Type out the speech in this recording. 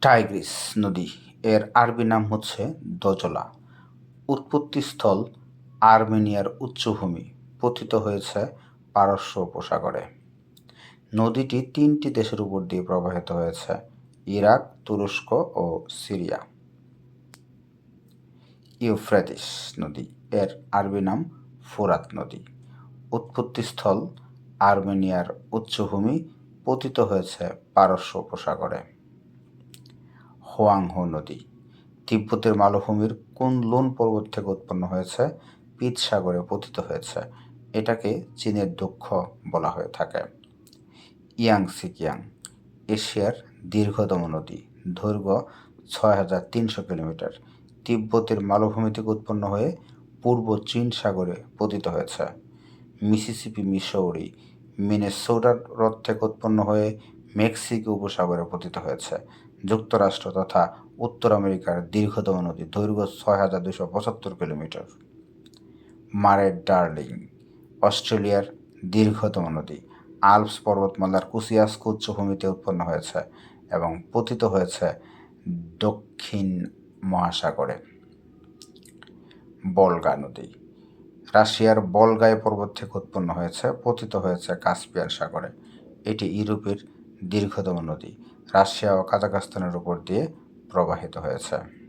Tigris নদী। এর আরবি নাম হচ্ছে দজলা। উৎপত্তিস্থল আর্মেনিয়ার উচ্চভূমি, পতিত হয়েছে পারস্য উপসাগরে। নদীটি তিনটি দেশের উপর দিয়ে প্রবাহিত হয়েছে, ইরাক, তুরস্ক ও সিরিয়া। ইউফ্রেটিস নদী, এর আরবি নাম ফোরাত নদী। উৎপত্তিস্থল আর্মেনিয়ার উচ্চভূমি, পতিত হয়েছে পারস্য উপসাগরে। হোয়াংহো নদী। তিব্বতের মালভূমির কোন লোন পর্বত থেকে উৎপন্ন হয়েছে? পিত সাগরে পতিত হয়েছে। এটাকে চীনের দুঃখ বলা হয়ে থাকে। ইয়াং সিকিয়াং, এশিয়ার দীর্ঘতম নদী, দৈর্ঘ্য ছয় হাজার তিনশো কিলোমিটার। তিব্বতের মালভূমি থেকে উৎপন্ন হয়ে পূর্ব চীন সাগরে পতিত হয়েছে। মিসিসিপি, মিসৌরি, মিনেসোটার হ্রদ থেকে উৎপন্ন হয়ে মেক্সিকো উপসাগরে পতিত হয়েছে। যুক্তরাষ্ট্র তথা উত্তর আমেরিকার দীর্ঘতম নদী দৈর্ঘ্য ছয় হাজার দুশো পঁচাত্তর কিলোমিটার। মারের ডার্লিং, অস্ট্রেলিয়ার দীর্ঘতম নদী। আলপস পর্বতমালার কুসিয়াস্ক উচ্চভূমিতে উৎপন্ন হয়েছে এবং পতিত হয়েছে দক্ষিণ মহাসাগরে। বলগা নদী, রাশিয়ার বলগায় পর্বত থেকে উৎপন্ন হয়েছে, পতিত হয়েছে কাস্পিয়ান সাগরে। এটি ইউরোপের দীর্ঘতম নদী রাশিয়া ও কাজাখস্তানের উপর দিয়ে প্রবাহিত হয়েছে।